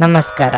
ನಮಸ್ಕಾರ.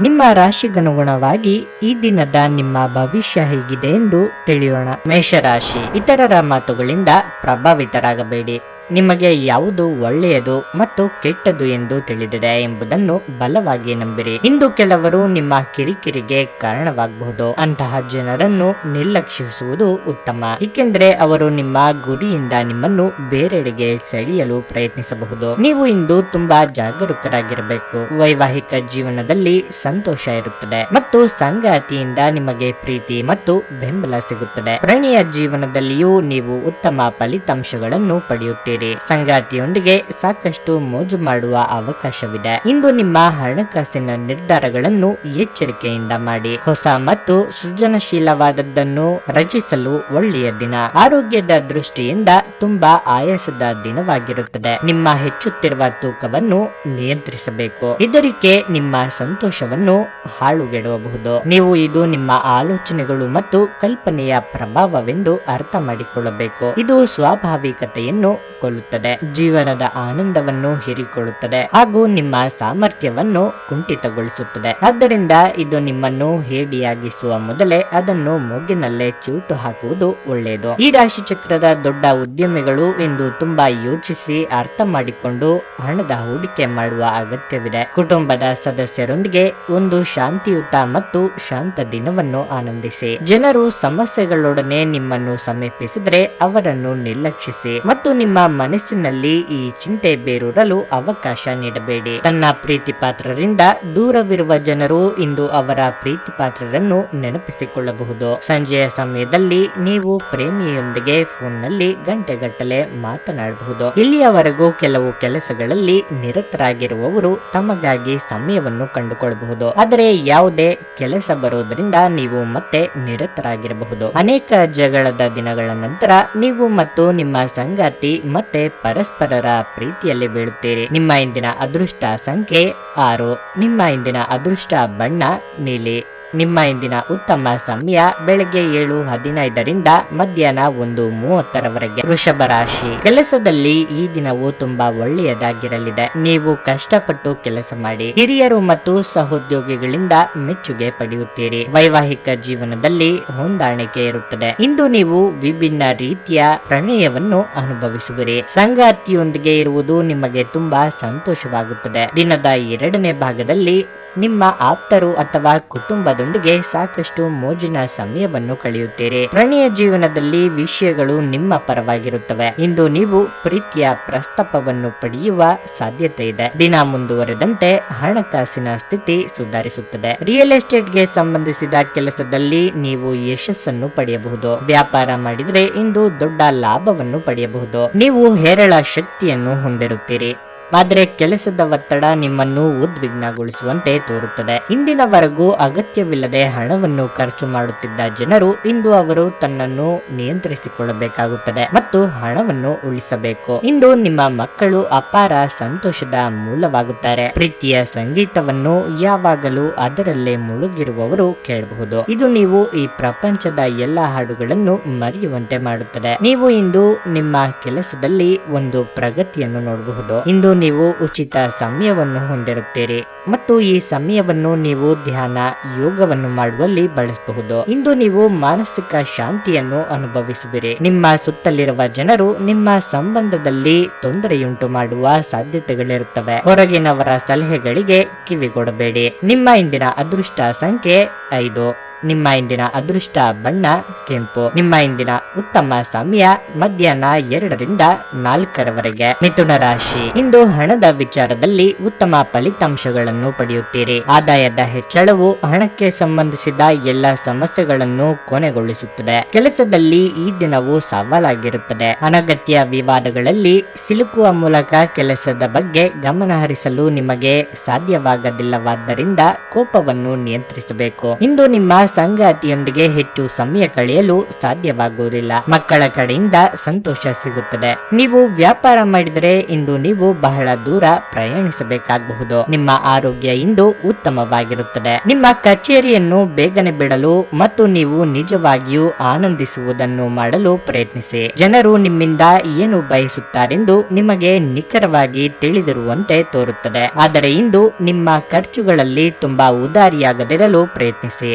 ನಿಮ್ಮ ರಾಶಿಗನುಗುಣವಾಗಿ ಈ ದಿನದ ನಿಮ್ಮ ಭವಿಷ್ಯ ಹೇಗಿದೆ ಎಂದು ತಿಳಿಯೋಣ. ಮೇಷರಾಶಿ ಇತರರ ಮಾತುಗಳಿಂದ ಪ್ರಭಾವಿತರಾಗಬೇಡಿ. ನಿಮಗೆ ಯಾವುದು ಒಳ್ಳೆಯದು ಮತ್ತು ಕೆಟ್ಟದು ಎಂದು ತಿಳಿದಿದೆ ಎಂಬುದನ್ನು ಬಲವಾಗಿ ನಂಬಿರಿ. ಇಂದು ಕೆಲವರು ನಿಮ್ಮ ಕಿರಿಕಿರಿಗೆ ಕಾರಣವಾಗಬಹುದು. ಅಂತಹ ಜನರನ್ನು ನಿರ್ಲಕ್ಷಿಸುವುದು ಉತ್ತಮ. ಏಕೆಂದರೆ ಅವರು ನಿಮ್ಮ ಗುರಿಯಿಂದ ನಿಮ್ಮನ್ನು ಬೇರೆಡೆಗೆ ಸೆಳೆಯಲು ಪ್ರಯತ್ನಿಸಬಹುದು. ನೀವು ಇಂದು ತುಂಬಾ ಜಾಗರೂಕರಾಗಿರಬೇಕು. ವೈವಾಹಿಕ ಜೀವನದಲ್ಲಿ ಸಂತೋಷ ಇರುತ್ತದೆ ಮತ್ತು ಸಂಗಾತಿಯಿಂದ ನಿಮಗೆ ಪ್ರೀತಿ ಮತ್ತು ಬೆಂಬಲ ಸಿಗುತ್ತದೆ. ಪ್ರಣಯ ಜೀವನದಲ್ಲಿಯೂ ನೀವು ಉತ್ತಮ ಫಲಿತಾಂಶಗಳನ್ನು ಪಡೆಯುತ್ತೀರಿ. ಸಂಗಾತಿಯೊಂದಿಗೆ. ಸಾಕಷ್ಟು ಮೋಜು ಮಾಡುವ ಅವಕಾಶವಿದೆ. ಇಂದು ನಿಮ್ಮ ಹಣಕಾಸಿನ ನಿರ್ಧಾರಗಳನ್ನು ಎಚ್ಚರಿಕೆಯಿಂದ ಮಾಡಿ. ಹೊಸ ಮತ್ತು ಸೃಜನಶೀಲವಾದದ್ದನ್ನು ರಚಿಸಲು ಒಳ್ಳೆಯ ದಿನ. ಆರೋಗ್ಯದ ದೃಷ್ಟಿಯಿಂದ ತುಂಬಾ ಆಯಾಸದ ದಿನವಾಗಿರುತ್ತದೆ. ನಿಮ್ಮ ಹೆಚ್ಚುತ್ತಿರುವ ತೂಕವನ್ನು ನಿಯಂತ್ರಿಸಬೇಕು. ಹೆದರಿಕೆ ನಿಮ್ಮ ಸಂತೋಷವನ್ನು ಹಾಳುಗೆಡಬಹುದು ನೀವು ಇದು ನಿಮ್ಮ ಆಲೋಚನೆಗಳು ಮತ್ತು ಕಲ್ಪನೆಯ ಪ್ರಭಾವವೆಂದು ಅರ್ಥ ಮಾಡಿಕೊಳ್ಳಬೇಕು. ಇದು ಸ್ವಾಭಾವಿಕತೆಯನ್ನು ಕೊಲ್ಲುತ್ತದೆ ಜೀವನದ ಆನಂದವನ್ನು ಹೀರಿಕೊಳ್ಳುತ್ತದೆ ಹಾಗೂ ನಿಮ್ಮ ಸಾಮರ್ಥ್ಯವನ್ನು ಕುಂಠಿತಗೊಳಿಸುತ್ತದೆ. ಆದ್ದರಿಂದ ಇದು ನಿಮ್ಮನ್ನು ಹೇಡಿಯಾಗಿಸುವ ಮೊದಲೇ ಅದನ್ನು ಮೂಗಿನಲ್ಲೇ ಚೂಟು ಹಾಕುವುದು ಒಳ್ಳೆಯದು. ಈ ರಾಶಿ ಚಕ್ರದ ದೊಡ್ಡ ಉದ್ಯಮಿಗಳು ಎಂದು ತುಂಬಾ ಯೋಚಿಸಿ ಅರ್ಥ ಮಾಡಿಕೊಂಡು ಹಣದ ಹೂಡಿಕೆ ಮಾಡುವ ಅಗತ್ಯವಿದೆ. ಕುಟುಂಬದ ಸದಸ್ಯರೊಂದಿಗೆ ಒಂದು ಶಾಂತಿಯುತ ಮತ್ತು ಶಾಂತ ದಿನವನ್ನು ಆನಂದಿಸಿ. ಜನರು ಸಮಸ್ಯೆಗಳೊಡನೆ ನಿಮ್ಮನ್ನು ಸಮೀಪಿಸಿದರೆ ಅವರನ್ನು ನಿರ್ಲಕ್ಷಿಸಿ ಮತ್ತು ನಿಮ್ಮ ಮನಸ್ಸಿನಲ್ಲಿ ಈ ಚಿಂತೆ ಬೇರೂರಲು ಅವಕಾಶ ನೀಡಬೇಡಿ. ತನ್ನ ಪ್ರೀತಿ ಪಾತ್ರರಿಂದ ದೂರವಿರುವ ಜನರು ಇಂದು ಅವರ ಪ್ರೀತಿ ಪಾತ್ರರನ್ನು ನೆನಪಿಸಿಕೊಳ್ಳಬಹುದು. ಸಂಜೆಯ ಸಮಯದಲ್ಲಿ ನೀವು ಪ್ರೇಮಿಯೊಂದಿಗೆ ಫೋನ್ನಲ್ಲಿ ಗಂಟೆಗಟ್ಟಲೆ ಮಾತನಾಡಬಹುದು. ಇಲ್ಲಿಯವರೆಗೂ ಕೆಲವು ಕೆಲಸಗಳಲ್ಲಿ ನಿರತರಾಗಿರುವವರು ತಮಗಾಗಿ ಸಮಯವನ್ನು ಕಂಡುಕೊಳ್ಳಬಹುದು. ಆದರೆ ಯಾವುದೇ ಕೆಲಸ ಬರುವುದರಿಂದ ನೀವು ಮತ್ತೆ ನಿರತರಾಗಿರಬಹುದು. ಅನೇಕ ಜಗಳದ ದಿನಗಳ ನಂತರ ನೀವು ಮತ್ತು ನಿಮ್ಮ ಸಂಗಾತಿ ಮತ್ತೆ ಪರಸ್ಪರರ ಪ್ರೀತಿಯಲ್ಲಿ ಬೀಳುತ್ತೀರಿ. ನಿಮ್ಮ ಇಂದಿನ ಅದೃಷ್ಟ ಸಂಖ್ಯೆ ಆರು. ನಿಮ್ಮ ಇಂದಿನ ಅದೃಷ್ಟ ಬಣ್ಣ ನೀಲಿ. ನಿಮ್ಮ ಇಂದಿನ ಉತ್ತಮ ಸಮಯ ಬೆಳಗ್ಗೆ ಏಳು ಹದಿನೈದರಿಂದ ಮಧ್ಯಾಹ್ನ ಒಂದು ಮೂವತ್ತರವರೆಗೆ. ವೃಷಭ ರಾಶಿ. ಕೆಲಸದಲ್ಲಿ ಈ ದಿನವು ತುಂಬಾ ಒಳ್ಳೆಯದಾಗಿರಲಿದೆ. ನೀವು ಕಷ್ಟಪಟ್ಟು ಕೆಲಸ ಮಾಡಿ ಹಿರಿಯರು ಮತ್ತು ಸಹೋದ್ಯೋಗಿಗಳಿಂದ ಮೆಚ್ಚುಗೆ ಪಡೆಯುತ್ತೀರಿ. ವೈವಾಹಿಕ ಜೀವನದಲ್ಲಿ ಹೊಂದಾಣಿಕೆ ಇರುತ್ತದೆ. ಇಂದು ನೀವು ವಿಭಿನ್ನ ರೀತಿಯ ಪ್ರಣಯವನ್ನು ಅನುಭವಿಸುವಿರಿ. ಸಂಗಾತಿಯೊಂದಿಗೆ ಇರುವುದು ನಿಮಗೆ ತುಂಬಾ ಸಂತೋಷವಾಗುತ್ತದೆ. ದಿನದ ಎರಡನೇ ಭಾಗದಲ್ಲಿ ನಿಮ್ಮ ಆಪ್ತರು ಅಥವಾ ಕುಟುಂಬದೊಂದಿಗೆ ಸಾಕಷ್ಟು ಮೋಜಿನ ಸಮಯವನ್ನು ಕಳೆಯುತ್ತೀರಿ. ಪ್ರಣಯ ಜೀವನದಲ್ಲಿ ವಿಷಯಗಳು ನಿಮ್ಮ ಪರವಾಗಿರುತ್ತವೆ. ಇಂದು ನೀವು ಪ್ರೀತಿಯ ಪ್ರಸ್ತಾಪವನ್ನು ಪಡೆಯುವ ಸಾಧ್ಯತೆ ಇದೆ. ದಿನ ಮುಂದುವರೆದಂತೆ ಹಣಕಾಸಿನ ಸ್ಥಿತಿ ಸುಧಾರಿಸುತ್ತದೆ. ರಿಯಲ್ ಎಸ್ಟೇಟ್ಗೆ ಸಂಬಂಧಿಸಿದ ಕೆಲಸದಲ್ಲಿ ನೀವು ಯಶಸ್ಸನ್ನು ಪಡೆಯಬಹುದು. ವ್ಯಾಪಾರ ಮಾಡಿದರೆ ಇಂದು ದೊಡ್ಡ ಲಾಭವನ್ನು ಪಡೆಯಬಹುದು. ನೀವು ಹೇರಳ ಶಕ್ತಿಯನ್ನು ಹೊಂದಿರುತ್ತೀರಿ. ಆದರೆ ಕೆಲಸದ ಒತ್ತಡ ನಿಮ್ಮನ್ನು ಉದ್ವಿಗ್ನಗೊಳಿಸುವಂತೆ ತೋರುತ್ತದೆ. ಇಂದಿನವರೆಗೂ ಅಗತ್ಯವಿಲ್ಲದೆ ಹಣವನ್ನು ಖರ್ಚು ಮಾಡುತ್ತಿದ್ದ ಜನರು ಇಂದು ಅವರು ತನ್ನನ್ನು ನಿಯಂತ್ರಿಸಿಕೊಳ್ಳಬೇಕಾಗುತ್ತದೆ ಮತ್ತು ಹಣವನ್ನು ಉಳಿಸಬೇಕು. ಇಂದು ನಿಮ್ಮ ಮಕ್ಕಳು ಅಪಾರ ಸಂತೋಷದ ಮೂಲವಾಗುತ್ತಾರೆ. ಪ್ರೀತಿಯ ಸಂಗೀತವನ್ನು ಯಾವಾಗಲೂ ಅದರಲ್ಲೇ ಮುಳುಗಿರುವವರು ಕೇಳಬಹುದು. ಇದು ನೀವು ಈ ಪ್ರಪಂಚದ ಎಲ್ಲ ಹಾಡುಗಳನ್ನು ಮರೆಯುವಂತೆ ಮಾಡುತ್ತದೆ. ನೀವು ಇಂದು ನಿಮ್ಮ ಕೆಲಸದಲ್ಲಿ ಒಂದು ಪ್ರಗತಿಯನ್ನು ನೋಡಬಹುದು. ಇಂದು ನೀವು ಉಚಿತ ಸಮಯವನ್ನು ಹೊಂದಿರುತ್ತೀರಿ ಮತ್ತು ಈ ಸಮಯವನ್ನು ನೀವು ಧ್ಯಾನ, ಯೋಗವನ್ನು ಮಾಡುವಲ್ಲಿ ಬಳಸಬಹುದು. ಇಂದು ನೀವು ಮಾನಸಿಕ ಶಾಂತಿಯನ್ನು ಅನುಭವಿಸುವಿರಿ. ನಿಮ್ಮ ಸುತ್ತಲಿರುವ ಜನರು ನಿಮ್ಮ ಸಂಬಂಧದಲ್ಲಿ ತೊಂದರೆಯುಂಟು ಮಾಡುವ ಸಾಧ್ಯತೆಗಳಿರುತ್ತವೆ. ಹೊರಗಿನವರ ಸಲಹೆಗಳಿಗೆ ಕಿವಿಗೊಡಬೇಡಿ. ನಿಮ್ಮ ಇಂದಿನ ಅದೃಷ್ಟ ಸಂಖ್ಯೆ ಐದು. ನಿಮ್ಮ ಇಂದಿನ ಅದೃಷ್ಟ ಬಣ್ಣ, ಕೆಂಪು. ನಿಮ್ಮ ಇಂದಿನ ಉತ್ತಮ ಸಮಯ ಮಧ್ಯಾಹ್ನ ಎರಡರಿಂದ ನಾಲ್ಕರವರೆಗೆ. ಮಿಥುನ ರಾಶಿ. ಇಂದು ಹಣದ ವಿಚಾರದಲ್ಲಿ ಉತ್ತಮ ಫಲಿತಾಂಶಗಳನ್ನು ಪಡೆಯುತ್ತೀರಿ. ಆದಾಯದ ಹೆಚ್ಚಳವು ಹಣಕ್ಕೆ ಸಂಬಂಧಿಸಿದ ಎಲ್ಲ ಸಮಸ್ಯೆಗಳನ್ನು ಕೊನೆಗೊಳಿಸುತ್ತದೆ. ಕೆಲಸದಲ್ಲಿ ಈ ದಿನವು ಸವಾಲಾಗಿರುತ್ತದೆ. ಅನಗತ್ಯ ವಿವಾದಗಳಲ್ಲಿ ಸಿಲುಕುವ ಮೂಲಕ ಕೆಲಸದ ಬಗ್ಗೆ ಗಮನ ಹರಿಸಲು ನಿಮಗೆ ಸಾಧ್ಯವಾಗದಿಲ್ಲವಾದ್ದರಿಂದ ಕೋಪವನ್ನು ನಿಯಂತ್ರಿಸಬೇಕು. ಇಂದು ನಿಮ್ಮ ಸಂಗಾತಿಯೊಂದಿಗೆ ಹೆಚ್ಚು ಸಮಯ ಕಳೆಯಲು ಸಾಧ್ಯವಾಗುವುದಿಲ್ಲ. ಮಕ್ಕಳ ಕಡೆಯಿಂದ ಸಂತೋಷ ಸಿಗುತ್ತದೆ. ನೀವು ವ್ಯಾಪಾರ ಮಾಡಿದರೆ ಇಂದು ನೀವು ಬಹಳ ದೂರ ಪ್ರಯಾಣಿಸಬೇಕಾಗಬಹುದು. ನಿಮ್ಮ ಆರೋಗ್ಯ ಇಂದು ಉತ್ತಮವಾಗಿರುತ್ತದೆ. ನಿಮ್ಮ ಕಚೇರಿಯನ್ನು ಬೇಗನೆ ಬಿಡಲು ಮತ್ತು ನೀವು ನಿಜವಾಗಿಯೂ ಆನಂದಿಸುವುದನ್ನು ಮಾಡಲು ಪ್ರಯತ್ನಿಸಿ. ಜನರು ನಿಮ್ಮಿಂದ ಏನು ಬಯಸುತ್ತಾರೆಂದು ನಿಮಗೆ ನಿಖರವಾಗಿ ತಿಳಿದಿರುವಂತೆ ತೋರುತ್ತದೆ. ಆದರೆ ಇಂದು ನಿಮ್ಮ ಖರ್ಚುಗಳಲ್ಲಿ ತುಂಬಾ ಉದಾರಿಯಾಗದಿರಲು ಪ್ರಯತ್ನಿಸಿ.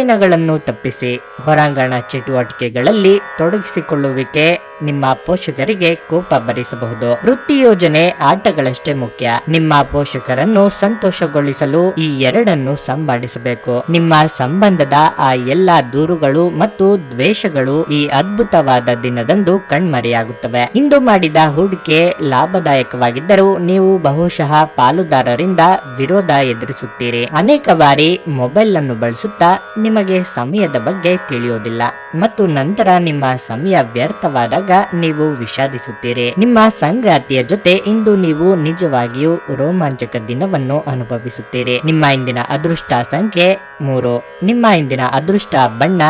ಅಧ್ಯಯನಗಳನ್ನು ತಪ್ಪಿಸಿ ಹೊರಾಂಗಣ ಚಟುವಟಿಕೆಗಳಲ್ಲಿ ತೊಡಗಿಸಿಕೊಳ್ಳುವಿಕೆ ನಿಮ್ಮ ಪೋಷಕರಿಗೆ ಕೋಪ ಭರಿಸಬಹುದು ವೃತ್ತಿ ಯೋಜನೆ ಆಟಗಳಷ್ಟೇ ಮುಖ್ಯ. ನಿಮ್ಮ ಪೋಷಕರನ್ನು ಸಂತೋಷಗೊಳಿಸಲು ಈ ಎರಡನ್ನು ಸಂಭಾಳಿಸಬೇಕು. ನಿಮ್ಮ ಸಂಬಂಧದ ಆ ಎಲ್ಲಾ ದೂರುಗಳು ಮತ್ತು ದ್ವೇಷಗಳು ಈ ಅದ್ಭುತವಾದ ದಿನದಂದು ಕಣ್ಮರೆಯಾಗುತ್ತವೆ. ಇಂದು ಮಾಡಿದ ಹೂಡಿಕೆ ಲಾಭದಾಯಕವಾಗಿದ್ದರೂ ನೀವು ಬಹುಶಃ ಪಾಲುದಾರರಿಂದ ವಿರೋಧ ಎದುರಿಸುತ್ತೀರಿ. ಅನೇಕ ಬಾರಿ ಮೊಬೈಲ್ ಅನ್ನು ಬಳಸುತ್ತಾ ನಿಮಗೆ ಸಮಯದ ಬಗ್ಗೆ ತಿಳಿಯೋದಿಲ್ಲ. ಮತ್ತು ನಂತರ ನಿಮ್ಮ ಸಮಯ ವ್ಯರ್ಥವಾದಾಗ ನೀವು ವಿಷಾದಿಸುತ್ತೀರಿ. ನಿಮ್ಮ ಸಂಗಾತಿಯ ಜೊತೆ ಇಂದು ನೀವು ನಿಜವಾಗಿಯೂ ರೋಮಾಂಚಕ ದಿನವನ್ನು ಅನುಭವಿಸುತ್ತೀರಿ. ನಿಮ್ಮ ಇಂದಿನ ಅದೃಷ್ಟ ಸಂಖ್ಯೆ ಮೂರು. ನಿಮ್ಮ ಇಂದಿನ ಅದೃಷ್ಟ ಬಣ್ಣ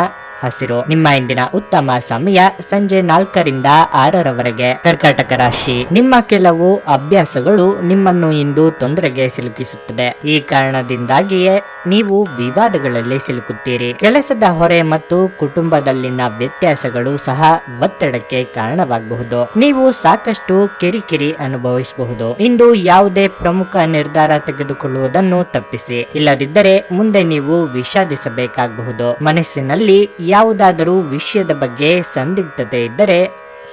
ಹಸಿರು. ನಿಮ್ಮ ಇಂದಿನ ಉತ್ತಮ ಸಮಯ ಸಂಜೆ ನಾಲ್ಕರಿಂದ ಆರರವರೆಗೆ. ಕರ್ಕಾಟಕ ರಾಶಿ. ನಿಮ್ಮ ಕೆಲವು ಅಭ್ಯಾಸಗಳು ನಿಮ್ಮನ್ನು ಇಂದು ತೊಂದರೆಗೆ ಸಿಲುಕಿಸುತ್ತದೆ. ಈ ಕಾರಣದಿಂದಾಗಿಯೇ ನೀವು ವಿವಾದಗಳಲ್ಲಿ ಸಿಲುಕುತ್ತೀರಿ. ಕೆಲಸದ ಹೊರೆ ಮತ್ತು ಕುಟುಂಬದಲ್ಲಿನ ವ್ಯತ್ಯಾಸಗಳು ಸಹ ಒತ್ತಡಕ್ಕೆ ಕಾರಣವಾಗಬಹುದು. ನೀವು ಸಾಕಷ್ಟು ಕಿರಿಕಿರಿ ಅನುಭವಿಸಬಹುದು. ಇಂದು ಯಾವುದೇ ಪ್ರಮುಖ ನಿರ್ಧಾರ ತೆಗೆದುಕೊಳ್ಳುವುದನ್ನು ತಪ್ಪಿಸಿ. ಇಲ್ಲದಿದ್ದರೆ ಮುಂದೆ ನೀವು ವಿಷಾದಿಸಬೇಕಾಗಬಹುದು. ಮನಸ್ಸಿನಲ್ಲಿ ಯಾವುದಾದರೂ ವಿಷಯದ ಬಗ್ಗೆ ಸಂದಿಗ್ಧತೆ ಇದ್ದರೆ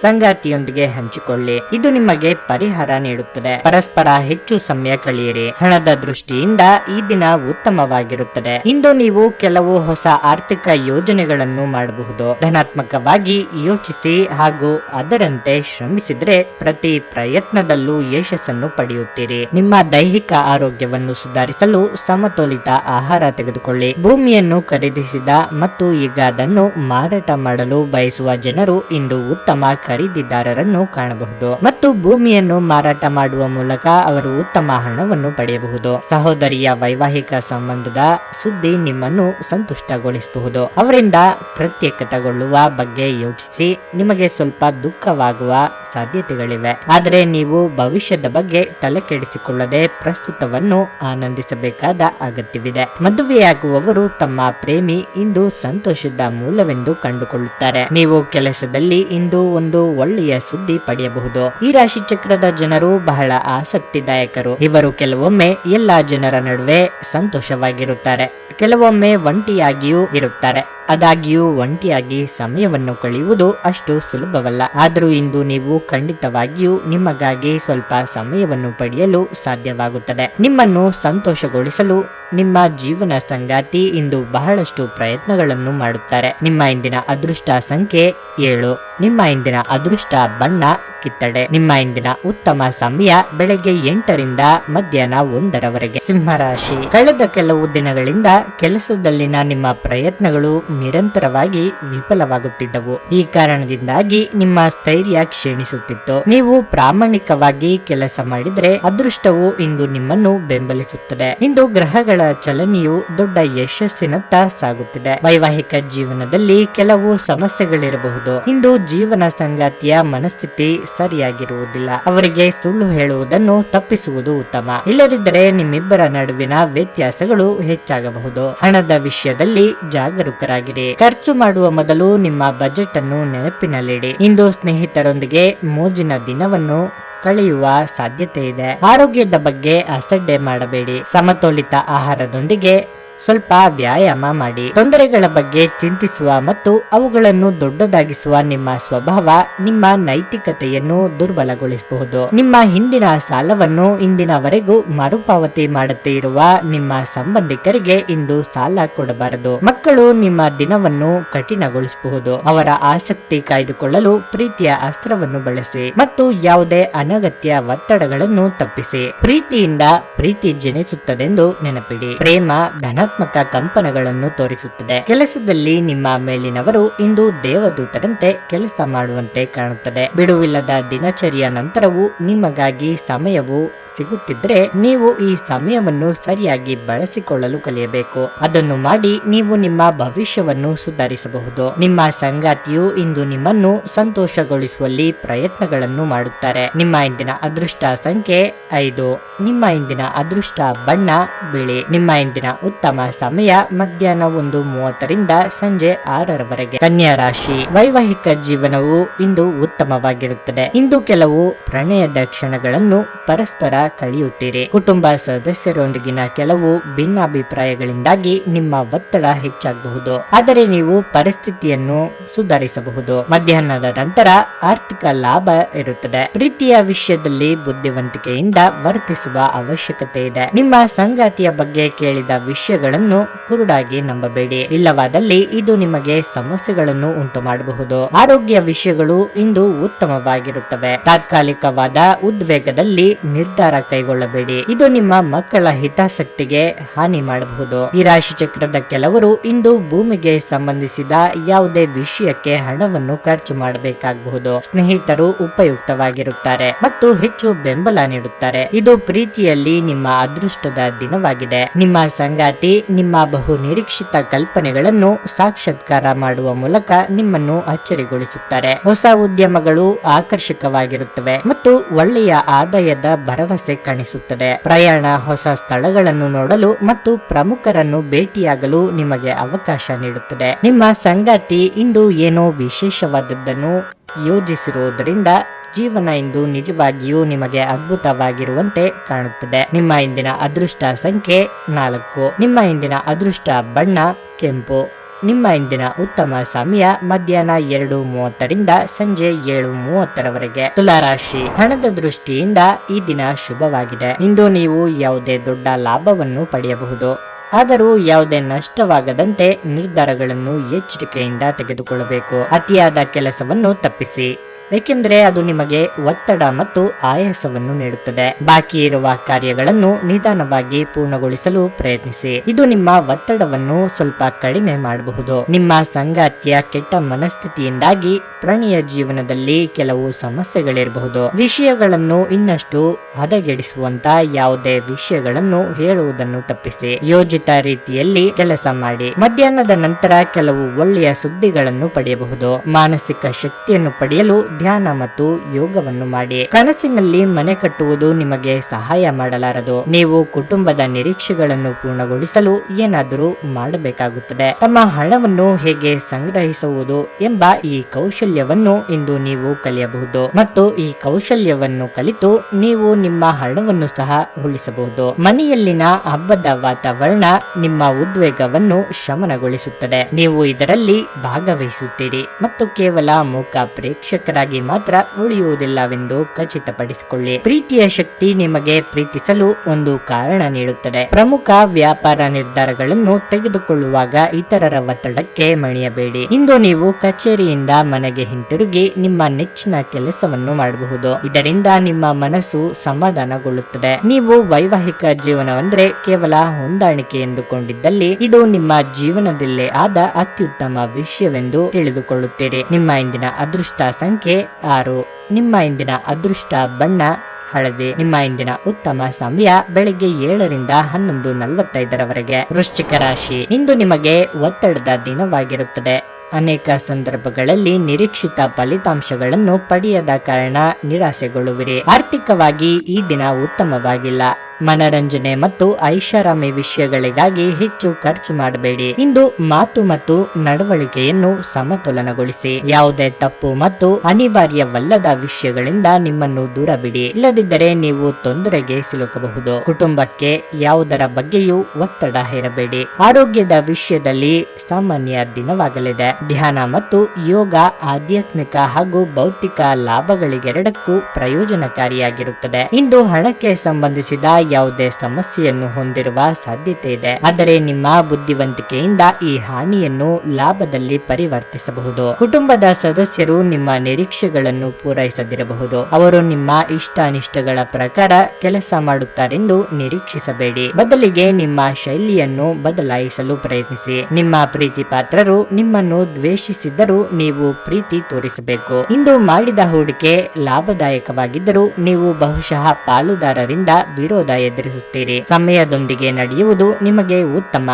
ಸಂಗಾತಿಯೊಂದಿಗೆ ಹಂಚಿಕೊಳ್ಳಿ. ಇದು ನಿಮಗೆ ಪರಿಹಾರ ನೀಡುತ್ತದೆ. ಪರಸ್ಪರ ಹೆಚ್ಚು ಸಮಯ ಕಳೆಯಿರಿ. ಹಣದ ದೃಷ್ಟಿಯಿಂದ ಈ ದಿನ ಉತ್ತಮವಾಗಿರುತ್ತದೆ. ಇಂದು ನೀವು ಕೆಲವು ಹೊಸ ಆರ್ಥಿಕ ಯೋಜನೆಗಳನ್ನು ಮಾಡಬಹುದು. ಧನಾತ್ಮಕವಾಗಿ ಯೋಚಿಸಿ ಹಾಗೂ ಅದರಂತೆ ಶ್ರಮಿಸಿದ್ರೆ ಪ್ರತಿ ಪ್ರಯತ್ನದಲ್ಲೂ ಯಶಸ್ಸನ್ನು ಪಡೆಯುತ್ತೀರಿ. ನಿಮ್ಮ ದೈಹಿಕ ಆರೋಗ್ಯವನ್ನು ಸುಧಾರಿಸಲು ಸಮತೋಲಿತ ಆಹಾರ ತೆಗೆದುಕೊಳ್ಳಿ. ಭೂಮಿಯನ್ನು ಖರೀದಿಸಿದ ಮತ್ತು ಈಗ ಅದನ್ನು ಮಾರಾಟ ಮಾಡಲು ಬಯಸುವ ಜನರು ಇಂದು ಉತ್ತಮ ಖರೀದಿದಾರರನ್ನು ಕಾಣಬಹುದು ಮತ್ತು ಭೂಮಿಯನ್ನು ಮಾರಾಟ ಮಾಡುವ ಮೂಲಕ ಅವರು ಉತ್ತಮ ಹಣವನ್ನು ಪಡೆಯಬಹುದು. ಸಹೋದರಿಯ ವೈವಾಹಿಕ ಸಂಬಂಧದ ಸುದ್ದಿ ನಿಮ್ಮನ್ನು ಸಂತುಷ್ಟಗೊಳಿಸಬಹುದು ಅವರಿಂದ ಪ್ರತ್ಯೇಕತೆಗೊಳ್ಳುವ ಬಗ್ಗೆ ಯೋಚಿಸಿ, ನಿಮಗೆ ಸ್ವಲ್ಪ ದುಃಖವಾಗುವ ಸಾಧ್ಯತೆಗಳಿವೆ. ಆದರೆ ನೀವು ಭವಿಷ್ಯದ ಬಗ್ಗೆ ತಲೆ ಕೆಡಿಸಿಕೊಳ್ಳದೆ ಪ್ರಸ್ತುತವನ್ನು ಆನಂದಿಸಬೇಕಾದ ಅಗತ್ಯವಿದೆ. ಮದುವೆಯಾಗುವವರು ತಮ್ಮ ಪ್ರೇಮಿ ಇಂದು ಸಂತೋಷದ ಮೂಲವೆಂದು ಕಂಡುಕೊಳ್ಳುತ್ತಾರೆ. ನೀವು ಕೆಲಸದಲ್ಲಿ ಇಂದು ಒಂದು ಒಳ್ಳೆಯ ಸುದ್ದಿ ಪಡೆಯಬಹುದು. ಈ ರಾಶಿ ಚಕ್ರದ ಜನರು ಬಹಳ ಆಸಕ್ತಿದಾಯಕರು. ಇವರು ಕೆಲವೊಮ್ಮೆ ಎಲ್ಲಾ ಜನರ ನಡುವೆ ಸಂತೋಷವಾಗಿರುತ್ತಾರೆ. ಕೆಲವೊಮ್ಮೆ ಒಂಟಿಯಾಗಿಯೂ ಇರುತ್ತಾರೆ. ಆದಾಗ್ಯೂ ಒಂಟಿಯಾಗಿ ಸಮಯವನ್ನು ಕಳೆಯುವುದು ಅಷ್ಟು ಸುಲಭವಲ್ಲ. ಆದರೂ ಇಂದು ನೀವು ಖಂಡಿತವಾಗಿಯೂ ನಿಮಗಾಗಿ ಸ್ವಲ್ಪ ಸಮಯವನ್ನು ಪಡೆಯಲು ಸಾಧ್ಯವಾಗುತ್ತದೆ. ನಿಮ್ಮನ್ನು ಸಂತೋಷಗೊಳಿಸಲು ನಿಮ್ಮ ಜೀವನ ಸಂಗಾತಿ ಇಂದು ಬಹಳಷ್ಟು ಪ್ರಯತ್ನಗಳನ್ನು ಮಾಡುತ್ತಾರೆ. ನಿಮ್ಮ ಇಂದಿನ ಅದೃಷ್ಟ ಸಂಖ್ಯೆ ಏಳು. ನಿಮ್ಮ ಇಂದಿನ ಅದೃಷ್ಟ ಬಣ್ಣ ಕಿತ್ತಡೆ ನಿಮ್ಮ ಇಂದಿನ ಉತ್ತಮ ಸಮಯ ಬೆಳಗ್ಗೆ ಎಂಟರಿಂದ ಮಧ್ಯಾಹ್ನ ಒಂದರವರೆಗೆ. ಸಿಂಹರಾಶಿ. ಕಳೆದ ಕೆಲವು ದಿನಗಳಿಂದ ಕೆಲಸದಲ್ಲಿನ ನಿಮ್ಮ ಪ್ರಯತ್ನಗಳು ನಿರಂತರವಾಗಿ ವಿಫಲವಾಗುತ್ತಿದ್ದವು. ಈ ಕಾರಣದಿಂದಾಗಿ ನಿಮ್ಮ ಸ್ಥೈರ್ಯ ಕ್ಷೀಣಿಸುತ್ತಿತ್ತು. ನೀವು ಪ್ರಾಮಾಣಿಕವಾಗಿ ಕೆಲಸ ಮಾಡಿದ್ರೆ ಅದೃಷ್ಟವು ಇಂದು ನಿಮ್ಮನ್ನು ಬೆಂಬಲಿಸುತ್ತದೆ. ಇಂದು ಗ್ರಹಗಳ ಚಲನೆಯು ದೊಡ್ಡ ಯಶಸ್ಸಿನತ್ತ ಸಾಗುತ್ತಿದೆ. ವೈವಾಹಿಕ ಜೀವನದಲ್ಲಿ ಕೆಲವು ಸಮಸ್ಯೆಗಳಿರಬಹುದು. ಇಂದು ಜೀವನ ಸಂಗಾತಿಯ ಮನಸ್ಥಿತಿ ಸರಿಯಾಗಿರುವುದಿಲ್ಲ. ಅವರಿಗೆ ಸುಳ್ಳು ಹೇಳುವುದನ್ನು ತಪ್ಪಿಸುವುದು ಉತ್ತಮ. ಇಲ್ಲದಿದ್ದರೆ ನಿಮ್ಮಿಬ್ಬರ ನಡುವಿನ ವ್ಯತ್ಯಾಸಗಳು ಹೆಚ್ಚಾಗಬಹುದು. ಹಣದ ವಿಷಯದಲ್ಲಿ ಜಾಗರೂಕರಾಗಿರಿ ಖರ್ಚು ಮಾಡುವ ಮೊದಲು ನಿಮ್ಮ ಬಜೆಟ್ ಅನ್ನು ನೆನಪಿನಲ್ಲಿಡಿ. ಇಂದು ಸ್ನೇಹಿತರೊಂದಿಗೆ ಮೋಜಿನ ದಿನವನ್ನು ಕಳೆಯುವ ಸಾಧ್ಯತೆ ಇದೆ. ಆರೋಗ್ಯದ ಬಗ್ಗೆ ಅಸಡ್ಡೆ ಮಾಡಬೇಡಿ. ಸಮತೋಲಿತ ಆಹಾರದೊಂದಿಗೆ ಸ್ವಲ್ಪ ವ್ಯಾಯಾಮ ಮಾಡಿ, ತೊಂದರೆಗಳ ಬಗ್ಗೆ ಚಿಂತಿಸುವ ಮತ್ತು ಅವುಗಳನ್ನು ದೊಡ್ಡದಾಗಿಸುವ ನಿಮ್ಮ ಸ್ವಭಾವ, ನಿಮ್ಮ ನೈತಿಕತೆಯನ್ನು ದುರ್ಬಲಗೊಳಿಸಬಹುದು. ನಿಮ್ಮ ಹಿಂದಿನ ಸಾಲವನ್ನು ಇಂದಿನವರೆಗೂ ಮರುಪಾವತಿ ಮಾಡುತ್ತೇ ಇರುವ ನಿಮ್ಮ ಸಂಬಂಧಿಕರಿಗೆ ಇಂದು ಸಾಲ ಕೊಡಬಾರದು. ಮಕ್ಕಳು ನಿಮ್ಮ ದಿನವನ್ನು ಕಠಿಣಗೊಳಿಸಬಹುದು. ಅವರ ಆಸಕ್ತಿ ಕಾಯ್ದುಕೊಳ್ಳಲು ಪ್ರೀತಿಯ ಅಸ್ತ್ರವನ್ನು ಬಳಸಿ ಮತ್ತು ಯಾವುದೇ ಅನಗತ್ಯ ಒತ್ತಡಗಳನ್ನು ತಪ್ಪಿಸಿ. ಪ್ರೀತಿಯಿಂದ ಪ್ರೀತಿ ಜನಿಸುತ್ತದೆಂದು ನೆನಪಿಡಿ. ಪ್ರೇಮ, ಧನ ಧನಾತ್ಮಕ ಕಂಪನಗಳನ್ನು ತೋರಿಸುತ್ತದೆ. ಕೆಲಸದಲ್ಲಿ ನಿಮ್ಮ ಮೇಲಿನವರು ಇಂದು ದೇವದೂತರಂತೆ ಕೆಲಸ ಮಾಡುವಂತೆ ಕಾಣುತ್ತದೆ. ಬಿಡುವಿಲ್ಲದ ದಿನಚರಿಯ ನಂತರವೂ ನಿಮಗಾಗಿ ಸಮಯವು ಸಿಗುತ್ತಿದ್ರೆ ನೀವು ಈ ಸಮಯವನ್ನು ಸರಿಯಾಗಿ ಬಳಸಿಕೊಳ್ಳಲು ಕಲಿಯಬೇಕು. ಅದನ್ನು ಮಾಡಿ ನೀವು ನಿಮ್ಮ ಭವಿಷ್ಯವನ್ನು ಸುಧಾರಿಸಬಹುದು. ನಿಮ್ಮ ಸಂಗಾತಿಯು ಇಂದು ನಿಮ್ಮನ್ನು ಸಂತೋಷಗೊಳಿಸುವಲ್ಲಿ ಪ್ರಯತ್ನಗಳನ್ನು ಮಾಡುತ್ತಾರೆ. ನಿಮ್ಮ ಇಂದಿನ ಅದೃಷ್ಟ ಸಂಖ್ಯೆ ಐದು. ನಿಮ್ಮ ಇಂದಿನ ಅದೃಷ್ಟ ಬಣ್ಣ ಬಿಳಿ. ನಿಮ್ಮ ಇಂದಿನ ಉತ್ತಮ ಸಮಯ ಮಧ್ಯಾಹ್ನ ಒಂದು ಮೂವತ್ತರಿಂದ ಸಂಜೆ ಆರರವರೆಗೆ. ಕನ್ಯಾ ರಾಶಿ, ವೈವಾಹಿಕ ಜೀವನವು ಇಂದು ಉತ್ತಮವಾಗಿರುತ್ತದೆ. ಇಂದು ಕೆಲವು ಪ್ರಣಯದ ಕ್ಷಣಗಳನ್ನು ಪರಸ್ಪರ ಕಳೆಯುತ್ತೀರಿ. ಕುಟುಂಬ ಸದಸ್ಯರೊಂದಿಗಿನ ಕೆಲವು ಭಿನ್ನಾಭಿಪ್ರಾಯಗಳಿಂದಾಗಿ ನಿಮ್ಮ ಒತ್ತಡ ಹೆಚ್ಚಾಗಬಹುದು. ಆದರೆ ನೀವು ಪರಿಸ್ಥಿತಿಯನ್ನು ಸುಧಾರಿಸಬಹುದು. ಮಧ್ಯಾಹ್ನದ ನಂತರ ಆರ್ಥಿಕ ಲಾಭ ಇರುತ್ತದೆ. ಪ್ರೀತಿಯ ವಿಷಯದಲ್ಲಿ ಬುದ್ಧಿವಂತಿಕೆಯಿಂದ ವರ್ತಿಸುವ ಅವಶ್ಯಕತೆ ಇದೆ. ನಿಮ್ಮ ಸಂಗಾತಿಯ ಬಗ್ಗೆ ಕೇಳಿದ ವಿಷಯಗಳನ್ನು ಕುರುಡಾಗಿ ನಂಬಬೇಡಿ. ಇಲ್ಲವಾದಲ್ಲಿ ಇದು ನಿಮಗೆ ಸಮಸ್ಯೆಗಳನ್ನು ಉಂಟು ಮಾಡಬಹುದು ಆರೋಗ್ಯ ವಿಷಯಗಳು ಇಂದು ಉತ್ತಮವಾಗಿರುತ್ತವೆ. ತಾತ್ಕಾಲಿಕವಾದ ಉದ್ವೇಗದಲ್ಲಿ ನಿರ್ಧಾರ ಕೈಗೊಳ್ಳಬೇಡಿ. ಇದು ನಿಮ್ಮ ಮಕ್ಕಳ ಹಿತಾಸಕ್ತಿಗೆ ಹಾನಿ ಮಾಡಬಹುದು. ಈ ರಾಶಿ ಚಕ್ರದ ಕೆಲವರು ಇಂದು ಭೂಮಿಗೆ ಸಂಬಂಧಿಸಿದ ಯಾವುದೇ ವಿಷಯಕ್ಕೆ ಹಣವನ್ನು ಖರ್ಚು ಮಾಡಬೇಕಾಗಬಹುದು. ಸ್ನೇಹಿತರು ಉಪಯುಕ್ತವಾಗಿರುತ್ತಾರೆ ಮತ್ತು ಹೆಚ್ಚು ಬೆಂಬಲ ನೀಡುತ್ತಾರೆ. ಇದು ಪ್ರೀತಿಯಲ್ಲಿ ನಿಮ್ಮ ಅದೃಷ್ಟದ ದಿನವಾಗಿದೆ. ನಿಮ್ಮ ಸಂಗಾತಿ ನಿಮ್ಮ ಬಹು ನಿರೀಕ್ಷಿತ ಕಲ್ಪನೆಗಳನ್ನು ಸಾಕ್ಷಾತ್ಕಾರ ಮಾಡುವ ಮೂಲಕ ನಿಮ್ಮನ್ನು ಅಚ್ಚರಿಗೊಳಿಸುತ್ತಾರೆ. ಹೊಸ ಉದ್ಯಮಗಳು ಆಕರ್ಷಕವಾಗಿರುತ್ತವೆ ಮತ್ತು ಒಳ್ಳೆಯ ಆದಾಯದ ಭರವಸೆ ಕಾಣಿಸುತ್ತದೆ. ಪ್ರಯಾಣ ಹೊಸ ಸ್ಥಳಗಳನ್ನು ನೋಡಲು ಮತ್ತು ಪ್ರಮುಖರನ್ನು ಭೇಟಿಯಾಗಲು ನಿಮಗೆ ಅವಕಾಶ ನೀಡುತ್ತದೆ. ನಿಮ್ಮ ಸಂಗಾತಿ ಇಂದು ಏನೋ ವಿಶೇಷವಾದದ್ದನ್ನು ಯೋಜಿಸಿರುವುದರಿಂದ ಜೀವನ ಇಂದು ನಿಜವಾಗಿಯೂ ನಿಮಗೆ ಅದ್ಭುತವಾಗಿರುವಂತೆ ಕಾಣುತ್ತದೆ. ನಿಮ್ಮ ಇಂದಿನ ಅದೃಷ್ಟ ಸಂಖ್ಯೆ ನಾಲ್ಕು. ನಿಮ್ಮ ಇಂದಿನ ಅದೃಷ್ಟ ಬಣ್ಣ ಕೆಂಪು. ನಿಮ್ಮ ಇಂದಿನ ಉತ್ತಮ ಸಮಯ ಮಧ್ಯಾಹ್ನ ಎರಡು ಮೂವತ್ತರಿಂದ ಸಂಜೆ ಏಳು ಮೂವತ್ತರವರೆಗೆ ತುಲಾರಾಶಿ. ಹಣದ ದೃಷ್ಟಿಯಿಂದ ಈ ದಿನ ಶುಭವಾಗಿದೆ. ಇಂದು ನೀವು ಯಾವುದೇ ದೊಡ್ಡ ಲಾಭವನ್ನು ಪಡೆಯಬಹುದು. ಆದರೂ ಯಾವುದೇ ನಷ್ಟವಾಗದಂತೆ ನಿರ್ಧಾರಗಳನ್ನು ಎಚ್ಚರಿಕೆಯಿಂದ ತೆಗೆದುಕೊಳ್ಳಬೇಕು. ಅತಿಯಾದ ಕೆಲಸವನ್ನು ತಪ್ಪಿಸಿ. ಏಕೆಂದರೆ ಅದು ನಿಮಗೆ ಒತ್ತಡ ಮತ್ತು ಆಯಾಸವನ್ನು ನೀಡುತ್ತದೆ. ಬಾಕಿ ಇರುವ ಕಾರ್ಯಗಳನ್ನು ನಿಧಾನವಾಗಿ ಪೂರ್ಣಗೊಳಿಸಲು ಪ್ರಯತ್ನಿಸಿ. ಇದು ನಿಮ್ಮ ಒತ್ತಡವನ್ನು ಸ್ವಲ್ಪ ಕಡಿಮೆ ಮಾಡಬಹುದು. ನಿಮ್ಮ ಸಂಗಾತಿಯ ಕೆಟ್ಟ ಮನಸ್ಥಿತಿಯಿಂದಾಗಿ ಪ್ರಣಿಯ ಜೀವನದಲ್ಲಿ ಕೆಲವು ಸಮಸ್ಯೆಗಳಿರಬಹುದು. ವಿಷಯಗಳನ್ನು ಇನ್ನಷ್ಟು ಹದಗೆಡಿಸುವಂತ ಯಾವುದೇ ವಿಷಯಗಳನ್ನು ಹೇಳುವುದನ್ನು ತಪ್ಪಿಸಿ. ಯೋಜಿತ ರೀತಿಯಲ್ಲಿ ಕೆಲಸ ಮಾಡಿ. ಮಧ್ಯಾಹ್ನದ ನಂತರ ಕೆಲವು ಒಳ್ಳೆಯ ಸುದ್ದಿಗಳನ್ನು ಪಡೆಯಬಹುದು. ಮಾನಸಿಕ ಶಕ್ತಿಯನ್ನು ಪಡೆಯಲು ಧ್ಯಾನ ಮತ್ತು ಯೋಗವನ್ನು ಮಾಡಿ. ಕನಸಿನಲ್ಲಿ ಮನೆ ಕಟ್ಟುವುದು ನಿಮಗೆ ಸಹಾಯ ಮಾಡಲಾರದು. ನೀವು ಕುಟುಂಬದ ನಿರೀಕ್ಷೆಗಳನ್ನು ಪೂರ್ಣಗೊಳಿಸಲು ಏನಾದರೂ ಮಾಡಬೇಕಾಗುತ್ತದೆ. ತಮ್ಮ ಹಣವನ್ನು ಹೇಗೆ ಸಂಗ್ರಹಿಸುವುದು ಎಂಬ ಈ ಕೌಶಲ್ಯವನ್ನು ಇಂದು ನೀವು ಕಲಿಯಬಹುದು. ಮತ್ತು ಈ ಕೌಶಲ್ಯವನ್ನು ಕಲಿತು ನೀವು ನಿಮ್ಮ ಹಣವನ್ನು ಸಹ ಉಳಿಸಬಹುದು. ಮನೆಯಲ್ಲಿನ ಹಬ್ಬದ ವಾತಾವರಣ ನಿಮ್ಮ ಉದ್ವೇಗವನ್ನು ಶಮನಗೊಳಿಸುತ್ತದೆ. ನೀವು ಇದರಲ್ಲಿ ಭಾಗವಹಿಸುತ್ತೀರಿ ಮತ್ತು ಕೇವಲ ಮೂಕ ಪ್ರೇಕ್ಷಕರಾಗಿ ಮಾತ್ರ ಉಳಿಯುವುದಿಲ್ಲವೆಂದು ಖಚಿತಪಡಿಸಿಕೊಳ್ಳಿ. ಪ್ರೀತಿಯ ಶಕ್ತಿ ನಿಮಗೆ ಪ್ರೀತಿಸಲು ಒಂದು ಕಾರಣ ನೀಡುತ್ತದೆ. ಪ್ರಮುಖ ವ್ಯಾಪಾರ ನಿರ್ಧಾರಗಳನ್ನು ತೆಗೆದುಕೊಳ್ಳುವಾಗ ಇತರರ ಒತ್ತಡಕ್ಕೆ ಮಣಿಯಬೇಡಿ. ಇಂದು ನೀವು ಕಚೇರಿಯಿಂದ ಮನೆಗೆ ಹಿಂತಿರುಗಿ ನಿಮ್ಮ ನೆಚ್ಚಿನ ಕೆಲಸವನ್ನು ಮಾಡಬಹುದು. ಇದರಿಂದ ನಿಮ್ಮ ಮನಸ್ಸು ಸಮಾಧಾನಗೊಳ್ಳುತ್ತದೆ. ನೀವು ವೈವಾಹಿಕ ಜೀವನವೆಂದರೆ ಕೇವಲ ಹೊಂದಾಣಿಕೆ ಎಂದುಕೊಂಡಿದ್ದಲ್ಲಿ ಇದು ನಿಮ್ಮ ಜೀವನದಲ್ಲೇ ಆದ ಅತ್ಯುತ್ತಮ ವಿಷಯವೆಂದು ತಿಳಿದುಕೊಳ್ಳುತ್ತೀರಿ. ನಿಮ್ಮ ಇಂದಿನ ಅದೃಷ್ಟ ಸಂಖ್ಯೆ ಆರು. ನಿಮ್ಮ ಇಂದಿನ ಅದೃಷ್ಟ ಬಣ್ಣ, ಹಳದಿ. ನಿಮ್ಮ ಇಂದಿನ ಉತ್ತಮ ಸಮಯ ಬೆಳಿಗ್ಗೆ ಏಳರಿಂದ ಹನ್ನೊಂದು ನಲವತ್ತೈದರವರೆಗೆ. ವೃಶ್ಚಿಕ ರಾಶಿ. ಇಂದು ನಿಮಗೆ ಒತ್ತಡದ ದಿನವಾಗಿರುತ್ತದೆ. ಅನೇಕ ಸಂದರ್ಭಗಳಲ್ಲಿ ನಿರೀಕ್ಷಿತ ಫಲಿತಾಂಶಗಳನ್ನು ಪಡೆಯದ ಕಾರಣ ನಿರಾಸೆಗೊಳ್ಳುವಿರಿ. ಆರ್ಥಿಕವಾಗಿ ಈ ದಿನ ಉತ್ತಮವಾಗಿಲ್ಲ. ಮನರಂಜನೆ ಮತ್ತು ಐಷಾರಾಮಿ ವಿಷಯಗಳಿಗಾಗಿ ಹೆಚ್ಚು ಖರ್ಚು ಮಾಡಬೇಡಿ. ಇಂದು ಮಾತು ಮತ್ತು ನಡವಳಿಕೆಯನ್ನು ಸಮತೋಲನಗೊಳಿಸಿ. ಯಾವುದೇ ತಪ್ಪು ಮತ್ತು ಅನಿವಾರ್ಯವಲ್ಲದ ವಿಷಯಗಳಿಂದ ನಿಮ್ಮನ್ನು ದೂರ ಬಿಡಿ ಇಲ್ಲದಿದ್ದರೆ ನೀವು ತೊಂದರೆಗೆ ಸಿಲುಕಬಹುದು. ಕುಟುಂಬಕ್ಕೆ ಯಾವುದರ ಬಗ್ಗೆಯೂ ಒತ್ತಡ ಹೇರಬೇಡಿ. ಆರೋಗ್ಯದ ವಿಷಯದಲ್ಲಿ ಸಾಮಾನ್ಯ ದಿನವಾಗಲಿದೆ. ಧ್ಯಾನ ಮತ್ತು ಯೋಗ ಆಧ್ಯಾತ್ಮಿಕ ಹಾಗೂ ಭೌತಿಕ ಲಾಭಗಳಿಗೆರಡಕ್ಕೂ ಪ್ರಯೋಜನಕಾರಿಯಾಗಿರುತ್ತದೆ. ಇಂದು ಹಣಕ್ಕೆ ಸಂಬಂಧಿಸಿದ ಯಾವುದೇ ಸಮಸ್ಯೆಯನ್ನು ಹೊಂದಿರುವ ಸಾಧ್ಯತೆ ಇದೆ ಆದರೆ ನಿಮ್ಮ ಬುದ್ಧಿವಂತಿಕೆಯಿಂದ ಈ ಹಾನಿಯನ್ನು ಲಾಭದಲ್ಲಿ ಪರಿವರ್ತಿಸಬಹುದು. ಕುಟುಂಬದ ಸದಸ್ಯರು ನಿಮ್ಮ ನಿರೀಕ್ಷೆಗಳನ್ನು ಪೂರೈಸದಿರಬಹುದು. ಅವರು ನಿಮ್ಮ ಇಷ್ಟಾನಿಷ್ಟಗಳ ಪ್ರಕಾರ ಕೆಲಸ ಮಾಡುತ್ತಾರೆಂದು ನಿರೀಕ್ಷಿಸಬೇಡಿ. ಬದಲಿಗೆ ನಿಮ್ಮ ಶೈಲಿಯನ್ನು ಬದಲಾಯಿಸಲು ಪ್ರಯತ್ನಿಸಿ. ನಿಮ್ಮ ಪ್ರೀತಿ ಪಾತ್ರರು ನಿಮ್ಮನ್ನು ದ್ವೇಷಿಸಿದ್ದರೂ ನೀವು ಪ್ರೀತಿ ತೋರಿಸಬೇಕು. ಇಂದು ಮಾಡಿದ ಹೂಡಿಕೆ ಲಾಭದಾಯಕವಾಗಿದ್ದರೂ ನೀವು ಬಹುಶಃ ಪಾಲುದಾರರಿಂದ ವಿರೋಧ ಎದುರಿಸುತ್ತೀರಿ. ಸಮಯದೊಂದಿಗೆ ನಡೆಯುವುದು ನಿಮಗೆ ಉತ್ತಮ.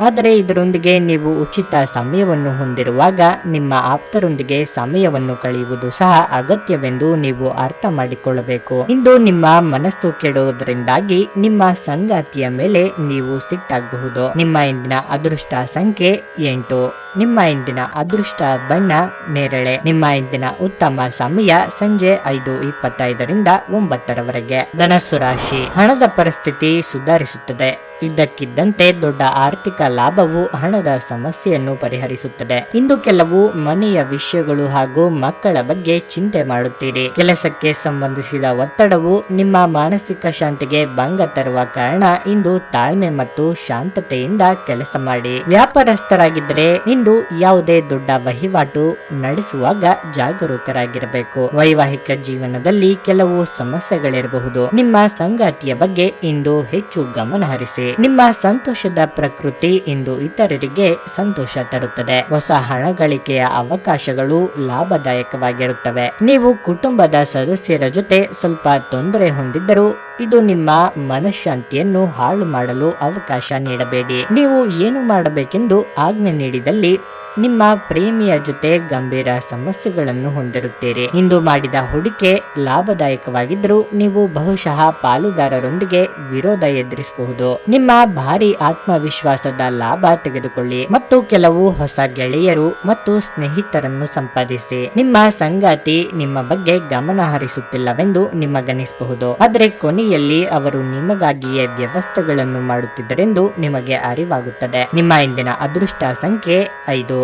ಆದರೆ ಇದರೊಂದಿಗೆ ನೀವು ಉಚಿತ ಸಮಯವನ್ನು ಹೊಂದಿರುವಾಗ ನಿಮ್ಮ ಆಪ್ತರೊಂದಿಗೆ ಸಮಯವನ್ನು ಕಳೆಯುವುದು ಸಹ ಅಗತ್ಯವೆಂದು ನೀವು ಅರ್ಥ ಮಾಡಿಕೊಳ್ಳಬೇಕು. ಇಂದು ನಿಮ್ಮ ಮನಸ್ಸು ಕೆಡುವುದರಿಂದಾಗಿ ನಿಮ್ಮ ಸಂಗಾತಿಯ ಮೇಲೆ ನೀವು ಸಿಟ್ಟಾಗಬಹುದು. ನಿಮ್ಮ ಇಂದಿನ ಅದೃಷ್ಟ ಸಂಖ್ಯೆ ಎಂಟು. ನಿಮ್ಮ ಇಂದಿನ ಅದೃಷ್ಟ ಬಣ್ಣ ನೇರಳೆ. ನಿಮ್ಮ ಇಂದಿನ ಉತ್ತಮ ಸಮಯ ಸಂಜೆ ಐದು ಇಪ್ಪತ್ತೈದರಿಂದ ಒಂಬತ್ತರವರೆಗೆ. ಧನಸ್ಸು ರಾಶಿ. ಹಣದ ಪರಿಸ್ಥಿತಿ ಸುಧಾರಿಸುತ್ತದೆ. ಇದ್ದಕ್ಕಿದ್ದಂತೆ ದೊಡ್ಡ ಆರ್ಥಿಕ ಲಾಭವು ಹಣದ ಸಮಸ್ಯೆಯನ್ನು ಪರಿಹರಿಸುತ್ತದೆ. ಇಂದು ಕೆಲವು ಮನೆಯ ವಿಷಯಗಳು ಹಾಗೂ ಮಕ್ಕಳ ಬಗ್ಗೆ ಚಿಂತೆ ಮಾಡುತ್ತೀರಿ. ಕೆಲಸಕ್ಕೆ ಸಂಬಂಧಿಸಿದ ಒತ್ತಡವು ನಿಮ್ಮ ಮಾನಸಿಕ ಶಾಂತಿಗೆ ಭಂಗ ತರುವ ಕಾರಣ ಇಂದು ತಾಳ್ಮೆ ಮತ್ತು ಶಾಂತತೆಯಿಂದ ಕೆಲಸ ಮಾಡಿ. ವ್ಯಾಪಾರಸ್ಥರಾಗಿದ್ದರೆ ಇಂದು ಯಾವುದೇ ದೊಡ್ಡ ವಹಿವಾಟು ನಡೆಸುವಾಗ ಜಾಗರೂಕರಾಗಿರಬೇಕು. ವೈವಾಹಿಕ ಜೀವನದಲ್ಲಿ ಕೆಲವು ಸಮಸ್ಯೆಗಳಿರಬಹುದು. ನಿಮ್ಮ ಸಂಗಾತಿಯ ಬಗ್ಗೆ ಇಂದು ಹೆಚ್ಚು ಗಮನ ಹರಿಸಿ ನಿಮ್ಮ ಸಂತೋಷದ ಪ್ರಕೃತಿ ಇಂದು ಇತರರಿಗೆ ಸಂತೋಷ ತರುತ್ತದೆ. ಹೊಸ ಹಣ ಗಳಿಕೆಯ ಅವಕಾಶಗಳು ಲಾಭದಾಯಕವಾಗಿರುತ್ತವೆ. ನೀವು ಕುಟುಂಬದ ಸದಸ್ಯರ ಜೊತೆ ಸ್ವಲ್ಪ ತೊಂದರೆ ಹೊಂದಿದ್ದರೂ ಇದು ನಿಮ್ಮ ಮನಃಶಾಂತಿಯನ್ನು ಹಾಳು ಮಾಡಲು ಅವಕಾಶ ನೀಡಬೇಡಿ. ನೀವು ಏನು ಮಾಡಬೇಕೆಂದು ಆಜ್ಞೆ ನೀಡಿದಲ್ಲಿ ನಿಮ್ಮ ಪ್ರೇಮಿಯ ಜೊತೆ ಗಂಭೀರ ಸಮಸ್ಯೆಗಳನ್ನು ಹೊಂದಿರುತ್ತೀರಿ. ಇಂದು ಮಾಡಿದ ಹೂಡಿಕೆ ಲಾಭದಾಯಕವಾಗಿದ್ದರೂ ನೀವು ಬಹುಶಃ ಪಾಲುದಾರರೊಂದಿಗೆ ವಿರೋಧ ಎದುರಿಸಬಹುದು. ನಿಮ್ಮ ಭಾರಿ ಆತ್ಮವಿಶ್ವಾಸದ ಲಾಭ ತೆಗೆದುಕೊಳ್ಳಿ ಮತ್ತು ಕೆಲವು ಹೊಸ ಗೆಳೆಯರು ಮತ್ತು ಸ್ನೇಹಿತರನ್ನು ಸಂಪಾದಿಸಿ. ನಿಮ್ಮ ಸಂಗಾತಿ ನಿಮ್ಮ ಬಗ್ಗೆ ಗಮನ ಹರಿಸುತ್ತಿಲ್ಲವೆಂದು ನಿಮಗನಿಸಬಹುದು. ಆದರೆ ಕೊನೆಯಲ್ಲಿ ಅವರು ನಿಮಗಾಗಿಯೇ ವ್ಯವಸ್ಥೆಗಳನ್ನು ಮಾಡುತ್ತಿದ್ದರೆಂದು ನಿಮಗೆ ಅರಿವಾಗುತ್ತದೆ. ನಿಮ್ಮ ಇಂದಿನ ಅದೃಷ್ಟ ಸಂಖ್ಯೆ ಐದು.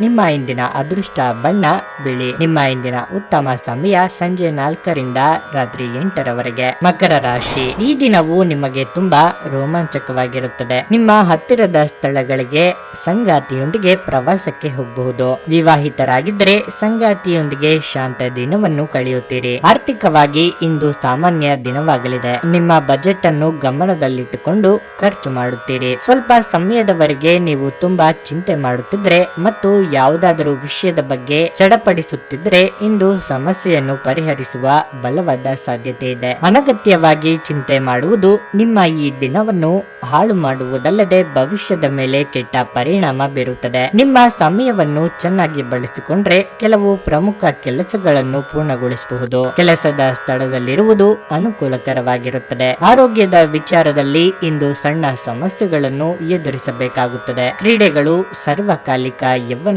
ನಿಮ್ಮ ಇಂದಿನ ಅದೃಷ್ಟ ಬಣ್ಣ, ಬಿಳಿ. ನಿಮ್ಮ ಇಂದಿನ ಉತ್ತಮ ಸಮಯ ಸಂಜೆ ನಾಲ್ಕರಿಂದ ರಾತ್ರಿ ಎಂಟರವರೆಗೆ. ಮಕರ ರಾಶಿ. ಈ ದಿನವು ನಿಮಗೆ ತುಂಬಾ ರೋಮಾಂಚಕವಾಗಿರುತ್ತದೆ. ನಿಮ್ಮ ಹತ್ತಿರದ ಸ್ಥಳಗಳಿಗೆ ಸಂಗಾತಿಯೊಂದಿಗೆ ಪ್ರವಾಸಕ್ಕೆ ಹೋಗಬಹುದು. ವಿವಾಹಿತರಾಗಿದ್ದರೆ ಸಂಗಾತಿಯೊಂದಿಗೆ ಶಾಂತ ದಿನವನ್ನು ಕಳೆಯುತ್ತೀರಿ. ಆರ್ಥಿಕವಾಗಿ ಇಂದು ಸಾಮಾನ್ಯ ದಿನವಾಗಲಿದೆ. ನಿಮ್ಮ ಬಜೆಟ್ ಅನ್ನು ಗಮನದಲ್ಲಿಟ್ಟುಕೊಂಡು ಖರ್ಚು ಮಾಡುತ್ತೀರಿ. ಸ್ವಲ್ಪ ಸಮಯದವರೆಗೆ ನೀವು ತುಂಬಾ ಚಿಂತೆ ಮಾಡುತ್ತಿದ್ರೆ ಮತ್ತು ಯಾವುದಾದರೂ ವಿಷಯದ ಬಗ್ಗೆ ಚಡಪಡಿಸುತ್ತಿದ್ರೆ ಇಂದು ಸಮಸ್ಯೆಯನ್ನು ಪರಿಹರಿಸುವ ಬಲವಾದ ಸಾಧ್ಯತೆ ಇದೆ. ಅನಗತ್ಯವಾಗಿ ಚಿಂತೆ ಮಾಡುವುದು ನಿಮ್ಮ ಈ ದಿನವನ್ನು ಹಾಳು ಮಾಡುವುದಲ್ಲದೆ ಭವಿಷ್ಯದ ಮೇಲೆ ಕೆಟ್ಟ ಪರಿಣಾಮ ಬೀರುತ್ತದೆ. ನಿಮ್ಮ ಸಮಯವನ್ನು ಚೆನ್ನಾಗಿ ಬಳಸಿಕೊಂಡ್ರೆ ಕೆಲವು ಪ್ರಮುಖ ಕೆಲಸಗಳನ್ನು ಪೂರ್ಣಗೊಳಿಸಬಹುದು. ಕೆಲಸದ ಸ್ಥಳದಲ್ಲಿರುವುದು ಅನುಕೂಲಕರವಾಗಿರುತ್ತದೆ. ಆರೋಗ್ಯದ ವಿಚಾರದಲ್ಲಿ ಇಂದು ಸಣ್ಣ ಸಮಸ್ಯೆಗಳನ್ನು ಎದುರಿಸಬೇಕಾಗುತ್ತದೆ. ಕ್ರೀಡೆಗಳು ಸರ್ವಕಾಲಿಕ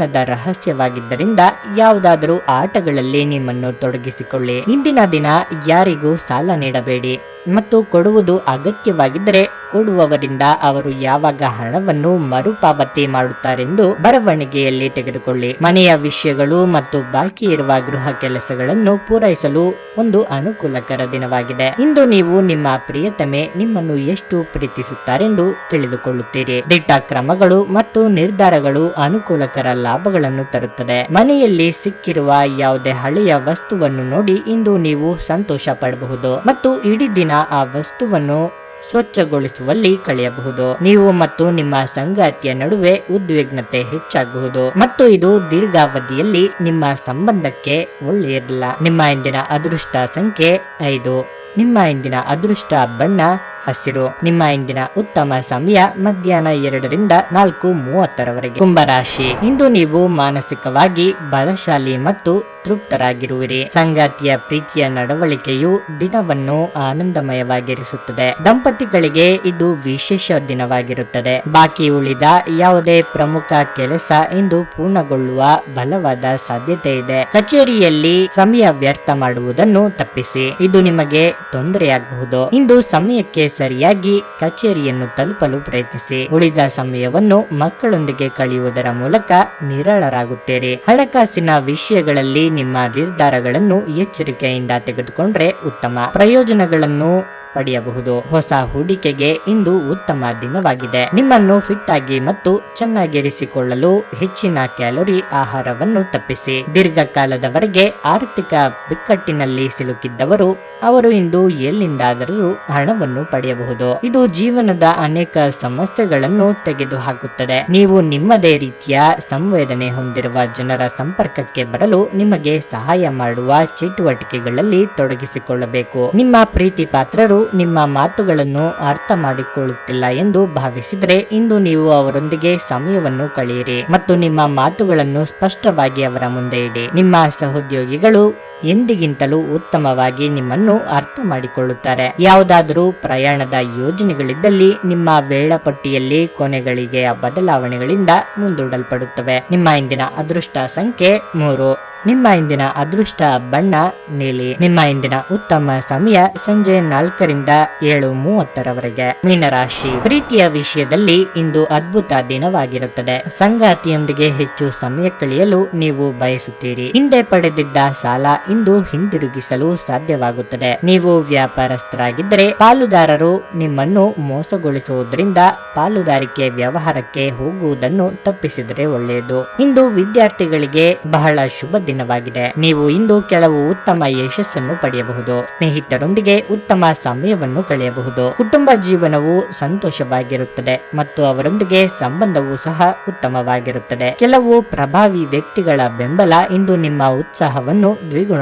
ಯೌವನದ ರಹಸ್ಯವಾಗಿದ್ದರಿಂದ ಯಾವುದಾದರೂ ಆಟಗಳಲ್ಲಿ ನಿಮ್ಮನ್ನು ತೊಡಗಿಸಿಕೊಳ್ಳಿ. ಇಂದಿನ ದಿನ ಯಾರಿಗೂ ಸಾಲ ನೀಡಬೇಡಿ ಮತ್ತು ಕೊಡುವುದು ಅಗತ್ಯವಾಗಿದ್ದರೆ ಕೊಡುವವರಿಂದ ಅವರು ಯಾವಾಗ ಹಣವನ್ನು ಮರುಪಾವತಿ ಮಾಡುತ್ತಾರೆಂದು ಬರವಣಿಗೆಯಲ್ಲಿ ತೆಗೆದುಕೊಳ್ಳಿ. ಮನೆಯ ವಿಷಯಗಳು ಮತ್ತು ಬಾಕಿ ಇರುವ ಗೃಹ ಕೆಲಸಗಳನ್ನು ಪೂರೈಸಲು ಒಂದು ಅನುಕೂಲಕರ ದಿನವಾಗಿದೆ. ಇಂದು ನೀವು ನಿಮ್ಮ ಪ್ರಿಯತಮೆ ನಿಮ್ಮನ್ನು ಎಷ್ಟು ಪ್ರೀತಿಸುತ್ತಾರೆಂದು ತಿಳಿದುಕೊಳ್ಳುತ್ತೀರಿ. ದಿಟ್ಟ ಕ್ರಮಗಳು ಮತ್ತು ನಿರ್ಧಾರಗಳು ಅನುಕೂಲಕರ ಲಾಭಗಳನ್ನು ತರುತ್ತದೆ. ಮನೆಯಲ್ಲಿ ಸಿಕ್ಕಿರುವ ಯಾವುದೇ ಹಳೆಯ ವಸ್ತುವನ್ನು ನೋಡಿ ಇಂದು ನೀವು ಸಂತೋಷ ಪಡಬಹುದು. ಮತ್ತು ಇಡೀ ದಿನ ಆ ವಸ್ತುವನ್ನು ಸ್ವಚ್ಛಗೊಳಿಸುವಲ್ಲಿ ಕಳೆಯಬಹುದು. ನೀವು ಮತ್ತು ನಿಮ್ಮ ಸಂಗಾತಿಯ ನಡುವೆ ಉದ್ವಿಗ್ನತೆ ಹೆಚ್ಚಾಗಬಹುದು. ಮತ್ತು ಇದು ದೀರ್ಘಾವಧಿಯಲ್ಲಿ ನಿಮ್ಮ ಸಂಬಂಧಕ್ಕೆ ಒಳ್ಳೆಯದಿಲ್ಲ. ನಿಮ್ಮ ಇಂದಿನ ಅದೃಷ್ಟ ಸಂಖ್ಯೆ ಐದು. ನಿಮ್ಮ ಇಂದಿನ ಅದೃಷ್ಟ ಬಣ್ಣ ಹಸಿರು. ನಿಮ್ಮ ಇಂದಿನ ಉತ್ತಮ ಸಮಯ ಮಧ್ಯಾಹ್ನ ಎರಡರಿಂದ ನಾಲ್ಕು ಮೂವತ್ತರವರೆಗೆ. ಕುಂಭರಾಶಿ ಇಂದು ನೀವು ಮಾನಸಿಕವಾಗಿ ಬಲಶಾಲಿ ಮತ್ತು ತೃಪ್ತರಾಗಿರುವಿರಿ ಸಂಗಾತಿಯ ಪ್ರೀತಿಯ ನಡವಳಿಕೆಯು ದಿನವನ್ನು ಆನಂದಮಯವಾಗಿರಿಸುತ್ತದೆ. ದಂಪತಿಗಳಿಗೆ ಇದು ವಿಶೇಷ ದಿನವಾಗಿರುತ್ತದೆ. ಬಾಕಿ ಉಳಿದ ಯಾವುದೇ ಪ್ರಮುಖ ಕೆಲಸ ಇಂದು ಪೂರ್ಣಗೊಳ್ಳುವ ಬಲವಾದ ಸಾಧ್ಯತೆ ಇದೆ. ಕಚೇರಿಯಲ್ಲಿ ಸಮಯ ವ್ಯರ್ಥ ಮಾಡುವುದನ್ನು ತಪ್ಪಿಸಿ. ಇದು ನಿಮಗೆ ತೊಂದರೆಯಾಗಬಹುದು. ಇಂದು ಸಮಯಕ್ಕೆ ಸರಿಯಾಗಿ ಕಚೇರಿಯನ್ನು ತಲುಪಲು ಪ್ರಯತ್ನಿಸಿ. ಉಳಿದ ಸಮಯವನ್ನು ಮಕ್ಕಳೊಂದಿಗೆ ಕಳೆಯುವುದರ ಮೂಲಕ ನಿರಳರಾಗುತ್ತೀರಿ. ಹಣಕಾಸಿನ ವಿಷಯಗಳಲ್ಲಿ ನಿಮ್ಮ ನಿರ್ಧಾರಗಳನ್ನು ಎಚ್ಚರಿಕೆಯಿಂದ ತೆಗೆದುಕೊಂಡ್ರೆ ಉತ್ತಮ. ಪ್ರಯೋಜನಗಳನ್ನು ಪಡೆಯಬಹುದು. ಹೊಸ ಹೂಡಿಕೆಗೆ ಇಂದು ಉತ್ತಮ ದಿನವಾಗಿದೆ. ನಿಮ್ಮನ್ನು ಫಿಟ್ ಆಗಿ ಮತ್ತು ಚೆನ್ನಾಗಿರಿಸಿಕೊಳ್ಳಲು ಹೆಚ್ಚಿನ ಕ್ಯಾಲೋರಿ ಆಹಾರವನ್ನು ತಪ್ಪಿಸಿ. ದೀರ್ಘಕಾಲದವರೆಗೆ ಆರ್ಥಿಕ ಬಿಕ್ಕಟ್ಟಿನಲ್ಲಿ ಸಿಲುಕಿದ್ದವರು, ಅವರು ಇಂದು ಎಲ್ಲಿಂದಾದರೂ ಹಣವನ್ನು ಪಡೆಯಬಹುದು. ಇದು ಜೀವನದ ಅನೇಕ ಸಮಸ್ಯೆಗಳನ್ನು ತೆಗೆದುಹಾಕುತ್ತದೆ. ನೀವು ನಿಮ್ಮದೇ ರೀತಿಯ ಸಂವೇದನೆ ಹೊಂದಿರುವ ಜನರ ಸಂಪರ್ಕಕ್ಕೆ ಬರಲು ನಿಮಗೆ ಸಹಾಯ ಮಾಡುವ ಚಟುವಟಿಕೆಗಳಲ್ಲಿ ತೊಡಗಿಸಿಕೊಳ್ಳಬೇಕು. ನಿಮ್ಮ ಪ್ರೀತಿ ಪಾತ್ರರು ನಿಮ್ಮ ಮಾತುಗಳನ್ನು ಅರ್ಥ ಮಾಡಿಕೊಳ್ಳುತ್ತಿಲ್ಲ ಎಂದು ಭಾವಿಸಿದರೆ ಇಂದು ನೀವು ಅವರೊಂದಿಗೆ ಸಮಯವನ್ನು ಕಳೆಯಿರಿ ಮತ್ತು ನಿಮ್ಮ ಮಾತುಗಳನ್ನು ಸ್ಪಷ್ಟವಾಗಿ ಅವರ ಮುಂದೆ ಇಡಿ. ನಿಮ್ಮ ಸಹೋದ್ಯೋಗಿಗಳು ಎಂದಿಗಿಂತಲೂ ಉತ್ತಮವಾಗಿ ನಿಮ್ಮನ್ನು ಅರ್ಥ ಮಾಡಿಕೊಳ್ಳುತ್ತಾರೆ. ಯಾವುದಾದರೂ ಪ್ರಯಾಣದ ಯೋಜನೆಗಳಿದ್ದಲ್ಲಿ ನಿಮ್ಮ ವೇಳಾಪಟ್ಟಿಯಲ್ಲಿ ಕೊನೆಗಳಿಗೆ ಬದಲಾವಣೆಗಳಿಂದ ಮುಂದೂಡಲ್ಪಡುತ್ತವೆ. ನಿಮ್ಮ ಇಂದಿನ ಅದೃಷ್ಟ ಸಂಖ್ಯೆ ಮೂರು. ನಿಮ್ಮ ಇಂದಿನ ಅದೃಷ್ಟ ಬಣ್ಣ ನೀಲಿ. ನಿಮ್ಮ ಇಂದಿನ ಉತ್ತಮ ಸಮಯ ಸಂಜೆ ನಾಲ್ಕರಿಂದ ಏಳು ಮೂವತ್ತರವರೆಗೆ. ಮೀನರಾಶಿ ಪ್ರೀತಿಯ ವಿಷಯದಲ್ಲಿ ಇಂದು ಅದ್ಭುತ ದಿನವಾಗಿರುತ್ತದೆ. ಸಂಗಾತಿಯೊಂದಿಗೆ ಹೆಚ್ಚು ಸಮಯ ಕಳೆಯಲು ನೀವು ಬಯಸುತ್ತೀರಿ. ಹಿಂದೆ ಪಡೆದಿದ್ದ ಸಾಲ ಇಂದು ಹಿಂದಿರುಗಿಸಲು ಸಾಧ್ಯವಾಗುತ್ತದೆ. ನೀವು ವ್ಯಾಪಾರಸ್ಥರಾಗಿದ್ದರೆ ಪಾಲುದಾರರು ನಿಮ್ಮನ್ನು ಮೋಸಗೊಳಿಸುವುದರಿಂದ ಪಾಲುದಾರಿಕೆ ವ್ಯವಹಾರಕ್ಕೆ ಹೋಗುವುದನ್ನು ತಪ್ಪಿಸಿದರೆ ಒಳ್ಳೆಯದು. ಇಂದು ವಿದ್ಯಾರ್ಥಿಗಳಿಗೆ ಬಹಳ ಶುಭ ದಿನವಾಗಿದೆ. ನೀವು ಇಂದು ಕೆಲವು ಉತ್ತಮ ಯಶಸ್ಸನ್ನು ಪಡೆಯಬಹುದು. ಸ್ನೇಹಿತರೊಂದಿಗೆ ಉತ್ತಮ ಸಮಯವನ್ನು ಕಳೆಯಬಹುದು. ಕುಟುಂಬ ಜೀವನವು ಸಂತೋಷವಾಗಿರುತ್ತದೆ ಮತ್ತು ಅವರೊಂದಿಗೆ ಸಂಬಂಧವೂ ಸಹ ಉತ್ತಮವಾಗಿರುತ್ತದೆ. ಕೆಲವು ಪ್ರಭಾವಿ ವ್ಯಕ್ತಿಗಳ ಬೆಂಬಲ ಇಂದು ನಿಮ್ಮ ಉತ್ಸಾಹವನ್ನು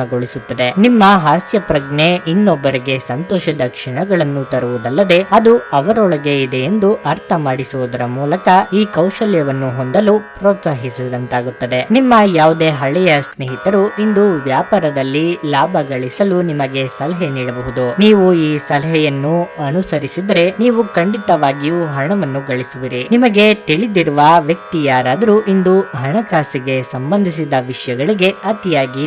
ದ್ವಿಗುಣಗೊಳಿಸುತ್ತದೆ ನಿಮ್ಮ ಹಾಸ್ಯ ಪ್ರಜ್ಞೆ ಇನ್ನೊಬ್ಬರಿಗೆ ಸಂತೋಷದ ಕ್ಷಣಗಳನ್ನು ತರುವುದಲ್ಲದೆ ಅದು ಅವರೊಳಗೆ ಇದೆ ಎಂದು ಅರ್ಥ ಮಾಡಿಸುವುದರ ಮೂಲಕ ಈ ಕೌಶಲ್ಯವನ್ನು ಹೊಂದಲು ಪ್ರೋತ್ಸಾಹಿಸಿದಂತಾಗುತ್ತದೆ. ನಿಮ್ಮ ಯಾವುದೇ ಹಳೆಯ ಸ್ನೇಹಿತರು ಇಂದು ವ್ಯಾಪಾರದಲ್ಲಿ ಲಾಭ ಗಳಿಸಲು ನಿಮಗೆ ಸಲಹೆ ನೀಡಬಹುದು. ನೀವು ಈ ಸಲಹೆಯನ್ನು ಅನುಸರಿಸಿದರೆ ನೀವು ಖಂಡಿತವಾಗಿಯೂ ಹಣವನ್ನು ಗಳಿಸುವಿರಿ. ನಿಮಗೆ ತಿಳಿದಿರುವ ವ್ಯಕ್ತಿ ಯಾರಾದರೂ ಇಂದು ಹಣಕಾಸಿಗೆ ಸಂಬಂಧಿಸಿದ ವಿಷಯಗಳಿಗೆ ಅತಿಯಾಗಿ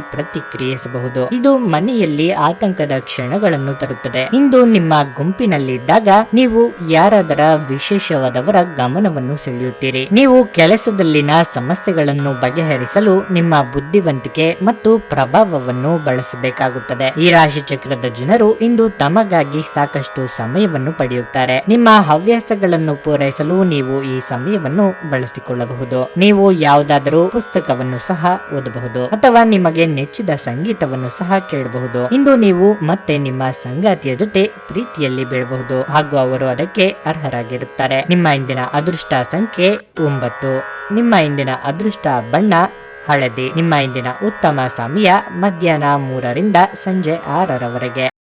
ಇದು ಮನೆಯಲ್ಲಿ ಆತಂಕದ ಕ್ಷಣಗಳನ್ನು ತರುತ್ತದೆ. ಇಂದು ನಿಮ್ಮ ಗುಂಪಿನಲ್ಲಿದ್ದಾಗ ನೀವು ಯಾರಾದರ ವಿಶೇಷವಾದವರ ಗಮನವನ್ನು ಸೆಳೆಯುತ್ತೀರಿ. ನೀವು ಕೆಲಸದಲ್ಲಿನ ಸಮಸ್ಯೆಗಳನ್ನು ಬಗೆಹರಿಸಲು ನಿಮ್ಮ ಬುದ್ಧಿವಂತಿಕೆ ಮತ್ತು ಪ್ರಭಾವವನ್ನು ಬಳಸಬೇಕಾಗುತ್ತದೆ. ಈ ರಾಶಿ ಚಕ್ರದ ಜನರು ಇಂದು ತಮಗಾಗಿ ಸಾಕಷ್ಟು ಸಮಯವನ್ನು ಪಡೆಯುತ್ತಾರೆ. ನಿಮ್ಮ ಹವ್ಯಾಸಗಳನ್ನು ಪೂರೈಸಲು ನೀವು ಈ ಸಮಯವನ್ನು ಬಳಸಿಕೊಳ್ಳಬಹುದು. ನೀವು ಯಾವುದಾದರೂ ಪುಸ್ತಕವನ್ನು ಸಹ ಓದಬಹುದು ಅಥವಾ ನಿಮಗೆ ನೆಚ್ಚಿದ ಸಂಗೀತವನ್ನು ಸಹ ಕೇಳಬಹುದು. ಇಂದು ನೀವು ಮತ್ತೆ ನಿಮ್ಮ ಸಂಗಾತಿಯ ಜೊತೆ ಪ್ರೀತಿಯಲ್ಲಿ ಬೀಳಬಹುದು. ಹಾಗೂ ಅವರು ಅದಕ್ಕೆ ಅರ್ಹರಾಗಿರುತ್ತಾರೆ. ನಿಮ್ಮ ಇಂದಿನ ಅದೃಷ್ಟ ಸಂಖ್ಯೆ ಒಂಬತ್ತು. ನಿಮ್ಮ ಇಂದಿನ ಅದೃಷ್ಟ ಬಣ್ಣ ಹಳದಿ. ನಿಮ್ಮ ಇಂದಿನ ಉತ್ತಮ ಸಮಯ ಮಧ್ಯಾಹ್ನ ಮೂರರಿಂದ ಸಂಜೆ ಆರರವರೆಗೆ.